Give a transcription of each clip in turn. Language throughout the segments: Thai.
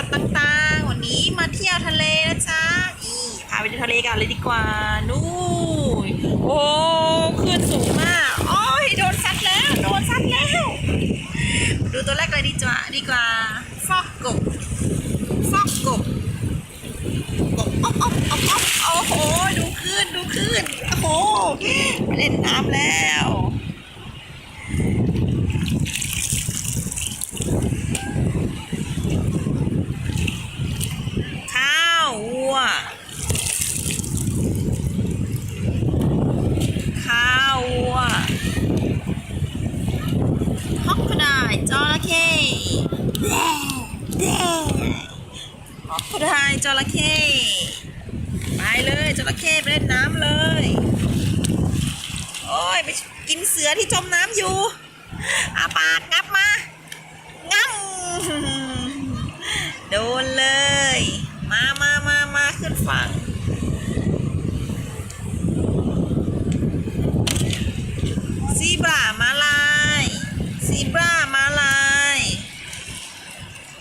สัตว์ต่างๆ วันนี้มาเที่ยวทะเลนะจ๊ะนี่พาไปดูทะเลกันเลยดีกว่านู่นโอ้ขึ้นสูงมากโอ้ยโดนซัดแล้วโดนซัดแล้ว ดูตัวแรกเลยดีจ้ะดีกว่าฟอกกบฟอกกบกบอ๊อบอ๊อบอ๊อบอ๊อบโอ้โหดูขึ้นดูขึ้นโอ้โหเล่นน้ำแล้ว ข้าววัว ข้าววัวฮอกกระดายจระเข้แด่แด่ ฮอกกระดายจระเข้ไปเลยจระเข้ไปเล่นน้ำเลย โอ้ยไปกินเสือที่จมน้ำอยู่อาปากงับมางับโดนเลย มามามามาขึ้นฝั่ง ซีบรามาลาย ซีบรามาลาย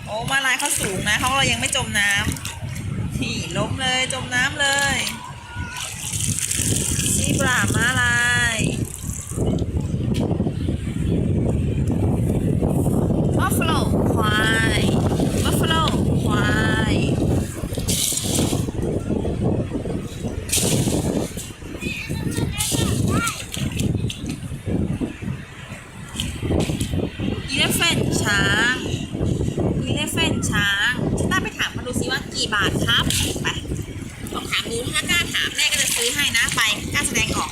โอ้มายเขาสูงนะเขาเรายังไม่จมน้ำนี่ล้มเลยจมน้ำเลยซีบรามาลายบัฟฟาโลควายบัฟฟาโลควายอีเลฟเฟนช้างอีเลฟเฟนช้างฉันน่าไปถามเขาดูซิว่าทครับไปลองถามดูถ้ากล้าถามแม่ก็จะซื้อให้นะไปกล้าแสดงออก